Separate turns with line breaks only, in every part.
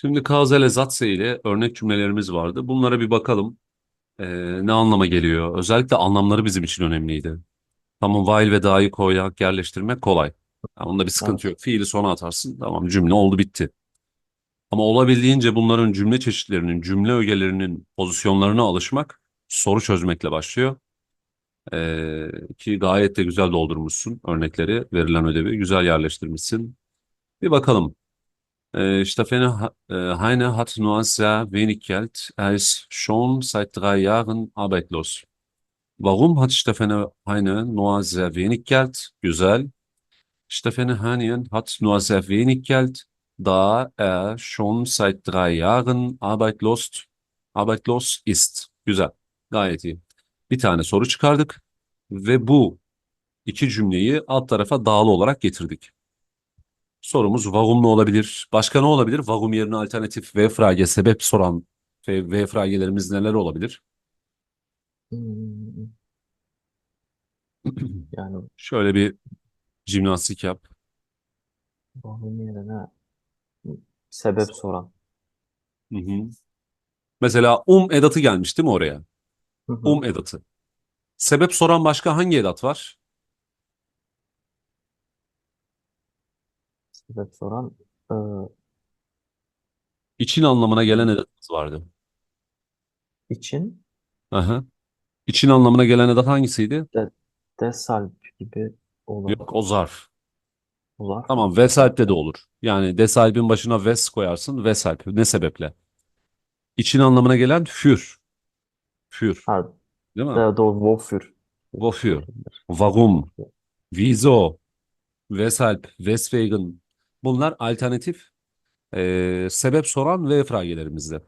Şimdi Kazele Zatse ile örnek cümlelerimiz vardı. Bunlara bir bakalım. Ee, ne anlama geliyor? Özellikle anlamları bizim için önemliydi. Tamam while ve da'yı koyarak yerleştirmek kolay. Yani onda bir sıkıntı yok. Fiili sona atarsın. Tamam cümle oldu bitti. Ama olabildiğince bunların cümle çeşitlerinin, cümle ögelerinin pozisyonlarına alışmak soru çözmekle başlıyor. Ee, ki gayet de güzel doldurmuşsun örnekleri, verilen ödevi güzel yerleştirmişsin. Bir bakalım. Äh, Stefanie äh, Heine hat nur sehr wenig Geld. Er ist schon seit drei Jahren arbeitslos. Warum hat Stefanie Heine nur sehr wenig Geld? Güzel. Stefanie Heine hat nur sehr wenig Geld, da er schon seit drei Jahren arbeitslos, arbeitslos ist. Güzel. Gayet iyi. Bir tane soru çıkardık ve bu iki cümleyi alt tarafa dağlı olarak getirdik. Sorumuz ne olabilir? Başka ne olabilir? Warum yerine alternatif V frage sebep soran V, v fragelerimiz neler olabilir?
Hmm, Yani
Şöyle bir jimnastik yap.
bunun yerine sebep soran.
Hı hı. Mesela um edatı gelmiş değil mi oraya?
Hı hı.
Um edatı. Sebep soran başka hangi edat var?
Sebep soran e,
İçin anlamına gelen edatımız vardı.
için
Aha. İçin anlamına gelen edat hangisiydi?
desalp gibi olur.
Yok o zarf.
Uzar.
Tamam Vesalp'te de olur. Yani desalp'in başına ves koyarsın. Vesalp. Ne sebeple? İçin anlamına gelen für. Für.
Ha,
Değil mi?
da, doğru, wofür.
Wofür? Warum? Wieso? Weshalb? Weswegen? Bunlar alternatif eee, sebep soran ve fragelerimizde.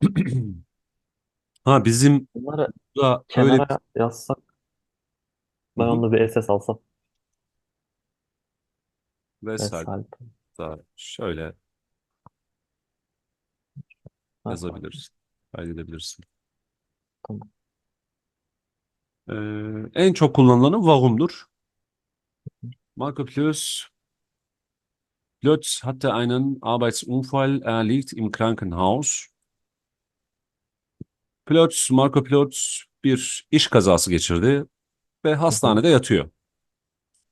Ha bizim
Bunları
da öyle
kenara yazsak ben
Hı hı.
onu bir SS alsam.
Weshalb
Desalp.
da şöyle yazabilirsin. Kaydedebilirsin.
Tamam.
Eee, en çok kullanılanı warum'dur. Marco Plus Plötz hatte einen Arbeitsunfall, er liegt im Krankenhaus. Plötz, Marco Plötz bir iş kazası geçirdi ve hastanede yatıyor.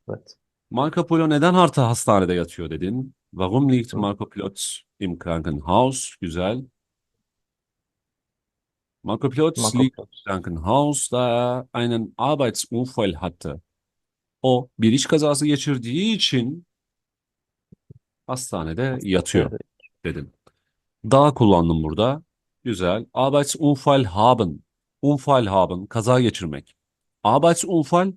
Evet.
Marco Polo neden harta hastanede yatıyor dedin? Warum liegt. Marco Plötz im Krankenhaus? Güzel. Marco Plötz
Marco
liegt im. Krankenhaus, da er einen Arbeitsunfall hatte. O bir iş kazası geçirdiği için hastanede yatıyor. Dedim. Da kullandım burada. Güzel. Arbeitsunfall haben. Unfall haben. Kaza geçirmek. Arbeitsunfall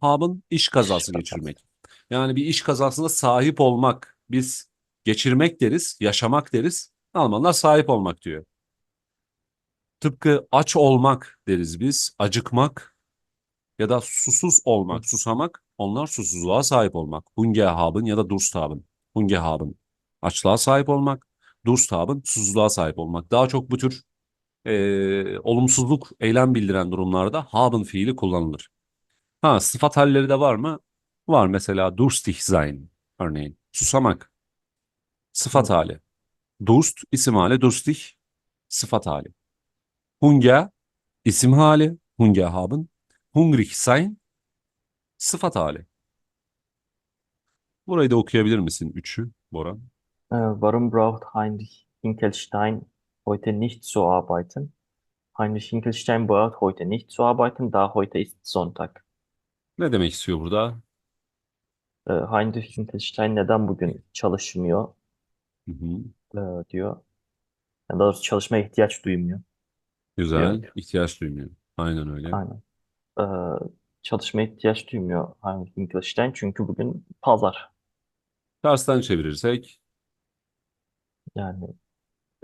haben. iş kazası geçirmek. Yani bir iş kazasına sahip olmak. Biz geçirmek deriz, yaşamak deriz. Almanlar sahip olmak diyor. Tıpkı aç olmak deriz biz. Acıkmak ya da susuz olmak, susamak. Onlar susuzluğa sahip olmak. Hunger haben ya da Durst haben. Açlığa sahip olmak. Durst haben. Susuzluğa sahip olmak. Daha çok bu tür eee, olumsuzluk, eylem bildiren durumlarda haben fiili kullanılır. Ha sıfat halleri de var mı? Var mesela durstig sein örneğin. Susamak. Sıfat hali. Durst isim hali, durstig sıfat hali. Hunger isim hali, Hunger haben. Hungrig sein sıfat hali. Burayı da okuyabilir misin? Üçü Bora.
Äh, warum braucht Heinrich Hinkelstein heute nicht zu arbeiten? Heinrich Hinkelstein braucht heute nicht zu arbeiten, da heute ist Sonntag.
Ne demek istiyor burada?
Äh, Heinrich Hinkelstein neden bugün çalışmıyor
Hı hı.
äh, diyor. Yani daha doğrusu çalışmaya ihtiyaç duymuyor.
Güzel.
Evet.
ihtiyaç duymuyor. Aynen öyle.
Aynen. Äh, çalışmaya ihtiyaç duymuyor Heinrich Hinkelstein çünkü bugün pazar.
Tersten çevirirsek
Yani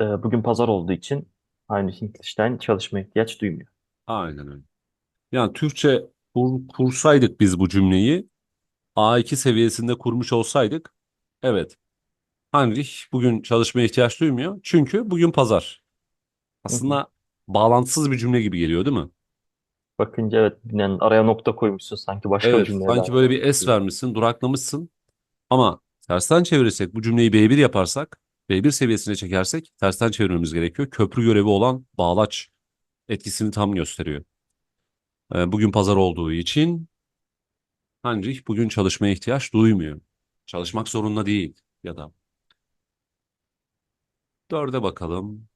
äh, bugün pazar olduğu için Heinrich Hinkelstein çalışmaya ihtiyaç duymuyor.
aynen öyle. Yani Türkçe kur- kursaydık biz bu cümleyi A2 seviyesinde kurmuş olsaydık evet Heinrich bugün çalışmaya ihtiyaç duymuyor. Çünkü bugün pazar. Aslında bağlantısız bir cümle gibi geliyor değil mi?
Bakınca evet yani araya nokta koymuşsun sanki başka bir
Evet,
cümleye
sanki böyle bir es vermişsin, duraklamışsın. Ama tersten çevirirsek, bu cümleyi B1 yaparsak, B1 seviyesine çekersek tersten çevirmemiz gerekiyor. Köprü görevi olan bağlaç etkisini tam gösteriyor. Ee, bugün pazar olduğu için Heinrich bugün çalışmaya ihtiyaç duymuyor. Çalışmak zorunda değil ya da. Dörde bakalım.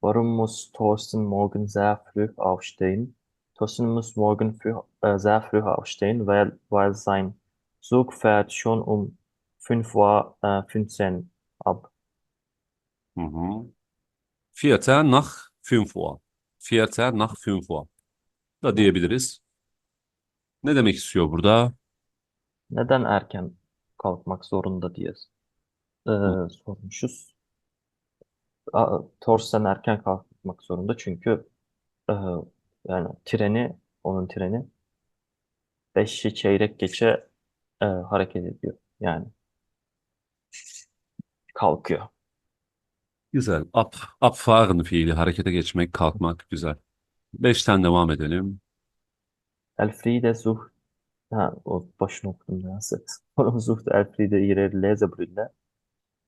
Warum muss Thorsten morgen sehr früh aufstehen? Thorsten muss morgen früh, äh, sehr früh aufstehen, weil, weil sein Zug fährt schon um 5 Uhr äh, 15 ab.
Hı. Vierter nach 5 Uhr. Vierter nach 5 Uhr. Da diyebiliriz. Ne demek istiyor burada?
Neden erken kalkmak zorunda diye e, sormuşuz. A, Thorsten erken kalkmak zorunda çünkü e, yani treni, onun treni 5'i çeyrek geçe e, hareket ediyor. Yani kalkıyor.
Güzel. Ab, abfahren fiili. Harekete geçmek, kalkmak. Güzel. Beşten devam edelim.
Elfriede sucht, ha, o başını okudum nedense. Warum sucht Elfriede ihre Lesebrille?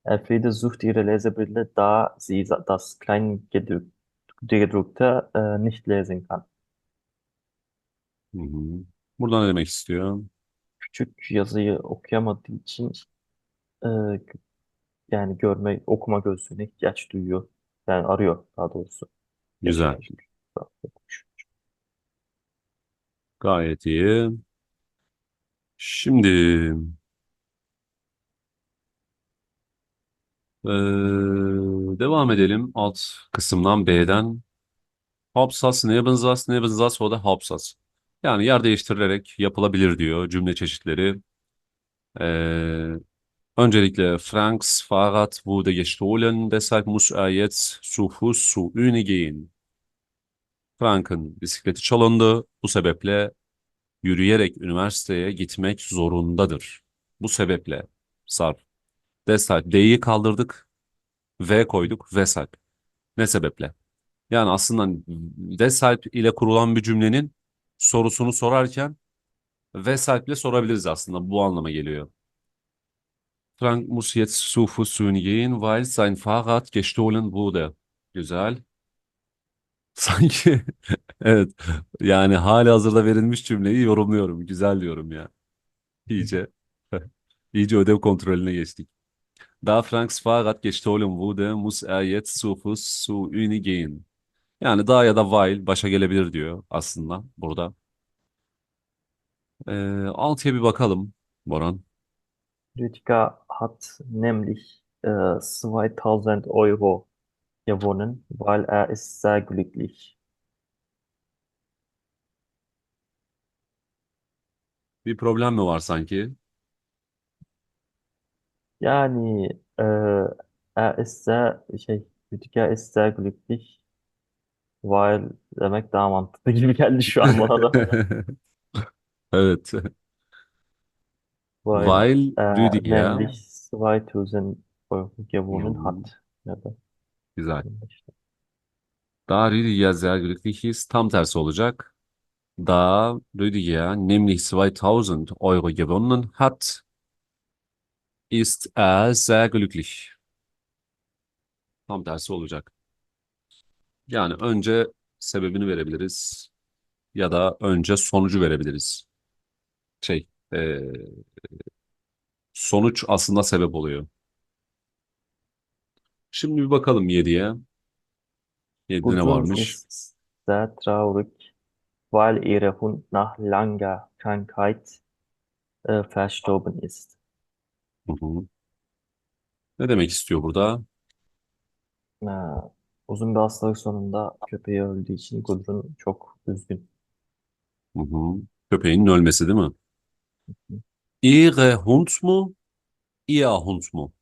Elfriede sucht ihre Lesebrille, da sie das Kleingedruckte äh, nicht lesen kann.
Hı hı. Burada ne demek istiyor?
Küçük yazıyı okuyamadığı için e, yani görme, okuma gözlüğüne ihtiyaç duyuyor. Yani arıyor daha doğrusu.
Güzel. Gayet iyi. Şimdi eee, devam edelim alt kısımdan B'den. Hauptsatz, Nebensatz, Nebensatz o da Hauptsatz. Yani yer değiştirilerek yapılabilir diyor cümle çeşitleri. Eee, öncelikle Franks Fahrrad wurde gestohlen, deshalb muss er jetzt zu Fuß zur Uni gehen. Frank'ın bisikleti çalındı. Bu sebeple yürüyerek üniversiteye gitmek zorundadır. Bu sebeple sarf. Deshalb D'yi kaldırdık. V koyduk. Deshalb. Ne sebeple? Yani aslında deshalb ile kurulan bir cümlenin sorusunu sorarken deshalb ile sorabiliriz aslında. Bu anlama geliyor. Frank muss jetzt zu Fuß gehen, weil sein Fahrrad gestohlen wurde. Güzel. Sanki evet yani hali hazırda verilmiş cümleyi yorumluyorum. Güzel diyorum ya. İyice iyice ödev kontrolüne geçtik. Da Franks Fahrrad gestohlen wurde, muss er jetzt zu Fuß zu Uni gehen. Yani da ya da weil başa gelebilir diyor aslında burada. Ee, altıya bir bakalım Boran.
Rüdiger hat nämlich äh, 2000 Euro gewonnen, weil er ist sehr glücklich.
Bir problem mi var sanki?
Yani äh, er ist sehr, şey, Rüdiger ist sehr glücklich, weil demek daha mantıklı gibi geldi şu an bana da.
Evet.
Weil
Weil
er
Rüdiger
nämlich 2000 Euro gewonnen
Mhm.
hat. Da
güzel. Da Rüdiger sehr glücklich ist tam tersi olacak. Da Rüdiger nämlich 2000 Euro gewonnen hat, ist er sehr glücklich. Tam tersi olacak. Yani önce sebebini verebiliriz ya da önce sonucu verebiliriz. Şey, eee, sonuç aslında sebep oluyor. Şimdi bir bakalım 7'ye. 7'de ne
Gudrun
varmış?
sehr traurig, weil ihr Hund nach langer Krankheit äh, verstorben ist.
Hı hı. Ne demek istiyor burada?
Ee, uzun bir hastalık sonunda köpeği öldüğü için Gudrun çok üzgün.
Hı hı. Köpeğinin ölmesi değil mi? Ihre Hund mu? Ihr Hund mu?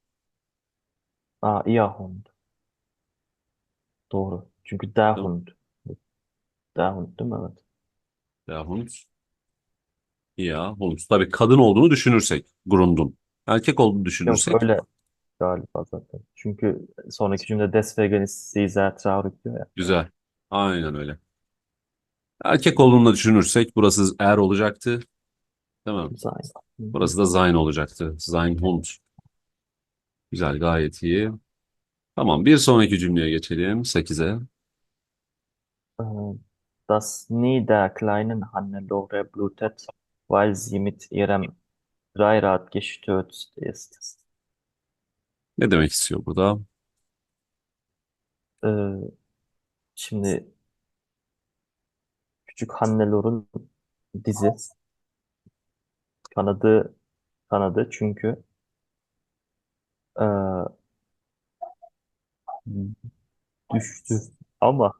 Aa, ihr Hund. Doğru. Çünkü der? Hund. Der Hund değil mi? Evet.
Der Hund. Ihr Hund. Tabii kadın olduğunu düşünürsek. Grundun. Erkek olduğunu
Yok
düşünürsek.
öyle galiba zaten. Çünkü sonraki cümle deswegen ist sie sehr traurig diyor ya.
Güzel. Aynen öyle. Erkek olduğunu düşünürsek burası er olacaktı. Değil mi?
Sein.
Burası da sein olacaktı. Sein Hund. Güzel, gayet iyi. Tamam, bir sonraki cümleye geçelim. 8'e.
Äh, Das Knie der kleinen Hannelore blutet, weil sie mit ihrem Dreirad gestürzt ist.
Ne demek istiyor burada?
Ee, şimdi Küçük Hannelor'un dizi kanadı kanadı çünkü ee, düştü ama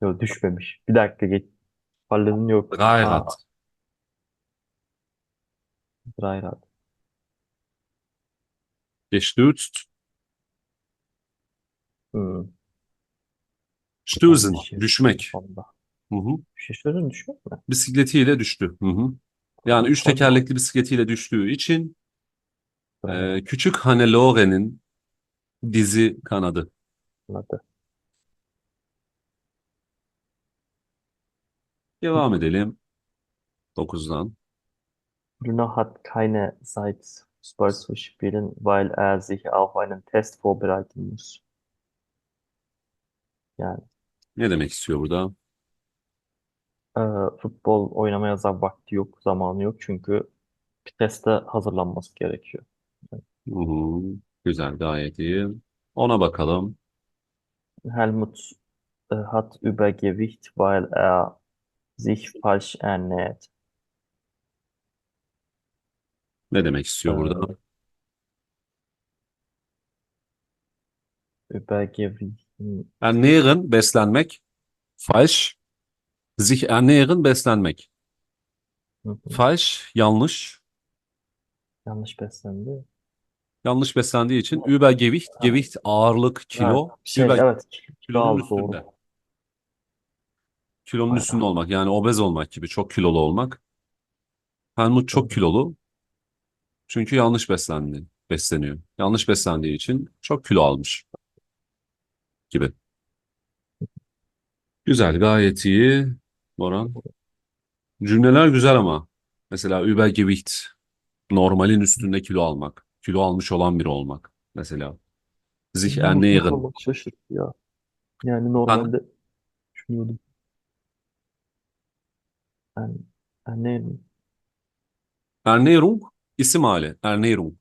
yok düşmemiş. Bir dakika geç. Parladın yok.
Dreirad.
Aa, Dreirad.
Gestürzt.
Hmm, yanlış
Düşmek.
Onda.
Hı hı.
Şaşırdın düşmek mi?
Bisikletiyle düştü. Hı hı. Yani üç
Tamam.
tekerlekli bisikletiyle düştüğü için e, küçük Hannelore'nin dizi kanadı.
Anladı.
Devam edelim. 9'dan.
Bruno hat keine Zeit, Fußball zu spielen, weil er sich auf einen Test vorbereiten muss. Yani
Ne demek istiyor burada?
E, futbol oynamaya za- vakti yok, zamanı yok çünkü teste hazırlanması gerekiyor.
Hı. Güzel, gayet iyi. Ona bakalım.
Helmut e, hat Übergewicht, weil er sich falsch ernährt.
Ne demek istiyor burada?
Übergewicht.
Ernähren, beslenmek. Falsch. Sich ernähren, beslenmek.
Hı hı.
Falsch, yanlış.
Yanlış beslendi.
Yanlış beslendiği için Übergewicht,
Ha.
Gewicht ağırlık, kilo.
Ha, şey,
Über-
evet, kilo
kilonun
aldı,
üstünde.
doğru.
Kilonun
Aynen.
üstünde olmak yani obez olmak gibi çok kilolu olmak. Helmut çok
Doğru.
kilolu. Çünkü yanlış beslendi, besleniyor. Yanlış beslendiği için çok kilo almış gibi. Güzel, gayet iyi. Boran. Cümleler güzel ama. Mesela Übergewicht, normalin üstünde kilo almak. Kilo almış olan biri olmak. Mesela. Sich ernähren.
şaşırttı ya. Yani normalde düşünüyordum. Yani, yani
Ernährung, isim hali. Ernährung.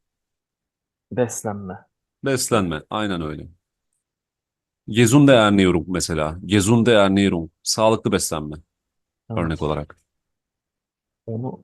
beslenme.
Beslenme. Aynen öyle. Gesunde Ernährung mesela. Gesunde Ernährung. Sağlıklı beslenme. Örnek olarak.
Onu